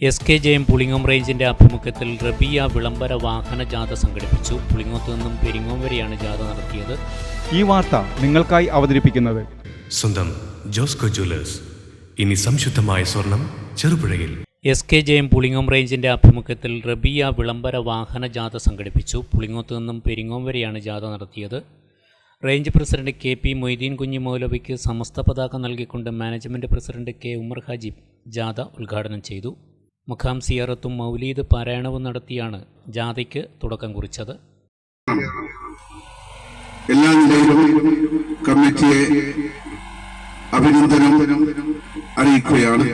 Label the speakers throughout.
Speaker 1: S K J M Pulingome റേഞ്ചിന്റെ ആഭിമുഖ്യത്തിൽ റബിയ വിളംബര വാഹന ജാഥ സംഘടിപ്പിച്ചു. പുളിങ്ങോത്ത് നിന്നും പെരിങ്ങോം വരെയാണ് ജാഥ നടത്തിയത്.
Speaker 2: ഈ വാർത്ത നിങ്ങൾക്കായി അവതരിപ്പിക്കുന്നത്.
Speaker 3: സ്വന്തം ജോസ്കോ ജ്വല്ലേഴ്സ്. ഇനി സംശുദ്ധമായ സ്വർണം ചെറുപുഴയിൽ.
Speaker 1: S K J M Pulingome റേഞ്ചിന്റെ ആഭിമുഖ്യത്തിൽ റബിയ വിളംബര വാഹന ജാഥ സംഘടിപ്പിച്ചു. പുളിങ്ങോത്ത് നിന്നും പെരിങ്ങോം വരെയാണ് ജാഥ നടത്തിയത്. Range president K P Moideen Kunhi മൗലവിക്ക് Samastha പതാക നൽകിക്കൊണ്ട് management president K Umar Haji ജാഥ ഉദ്ഘാടനം ചെയ്തു. മുഖാം സിയാറത്തും മൗലീദ് പാരായണവും നടത്തിയാണ് ജാഥയ്ക്ക് തുടക്കം കുറിച്ചത്.
Speaker 4: എല്ലാ നിലയിലും കമ്മിറ്റിയെ അഭിനന്ദനം അറിയിക്കുകയാണ്.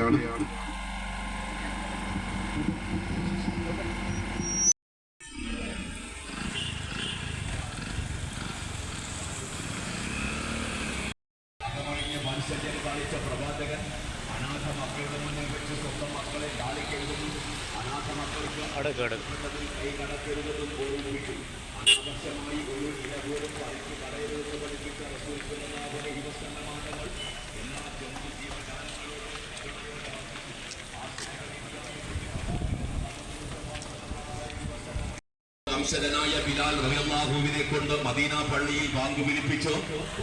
Speaker 5: അനാഥ മക്കളുടെ മുന്നിൽ വെച്ച് സ്വന്തം മക്കളെ കാലിക്കരുതെന്നും അനാഥ മക്കൾക്ക് കൈ കടക്കരുതെന്നും ഓർമ്മിപ്പിക്കും അനാവശ്യമായി ഒരു ഇടവേള വംശജനായ ബിലാൽ റബിയാഹുവിനെ കൊണ്ട് മദീന പള്ളിയിൽ ബാങ്ക് വിളിപ്പിച്ചു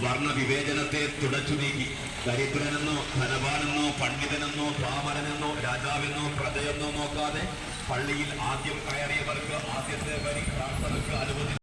Speaker 5: വർണ വിവേചനത്തെ തുടച്ചു നീക്കി. ദരിദ്രനെന്നോ ധനവാനെന്നോ പണ്ഡിതനെന്നോ പാമരനെന്നോ രാജാവെന്നോ പ്രജയെന്നോ നോക്കാതെ പള്ളിയിൽ ആദ്യം കയറിയവർക്ക് ആദ്യത്തെ വരി പ്രാർത്ഥനയ്ക്ക് അനുവദിച്ചു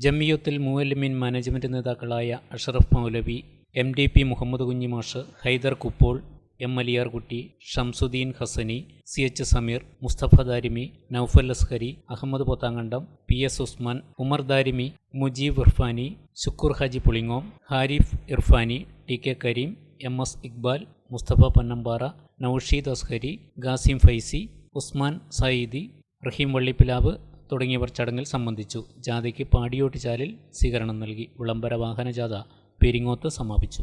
Speaker 1: ജമിയത്തുൽ മുവല്ലിമിൻ മാനേജ്മെന്റ് നേതാക്കളായ Ashraf Moulavi M D P Muhammad Kunhimash Haider Kuppol M Aliyarkutty Shamsuddin Hasani C H Sameer Musthafa Darimi Noufal Azhari Ahammed Pothankandam P S Usman Umar Darimi Mujeeb Irfani Shukkur Haji Pulingome Harif Irfani T K Kareem M S Iqbal Musthafa Pannambara Noushid Azhari Gasim Faizy Usman Sayeedi Raheem Vallippilav തുടങ്ങിയവർ ചടങ്ങിൽ സംബന്ധിച്ചു. ജാഥയ്ക്ക് പാടിയോട്ടിച്ചാലിൽ സ്വീകരണം നൽകി വിളംബര വാഹന ജാഥ പെരിങ്ങോത്ത് സമാപിച്ചു.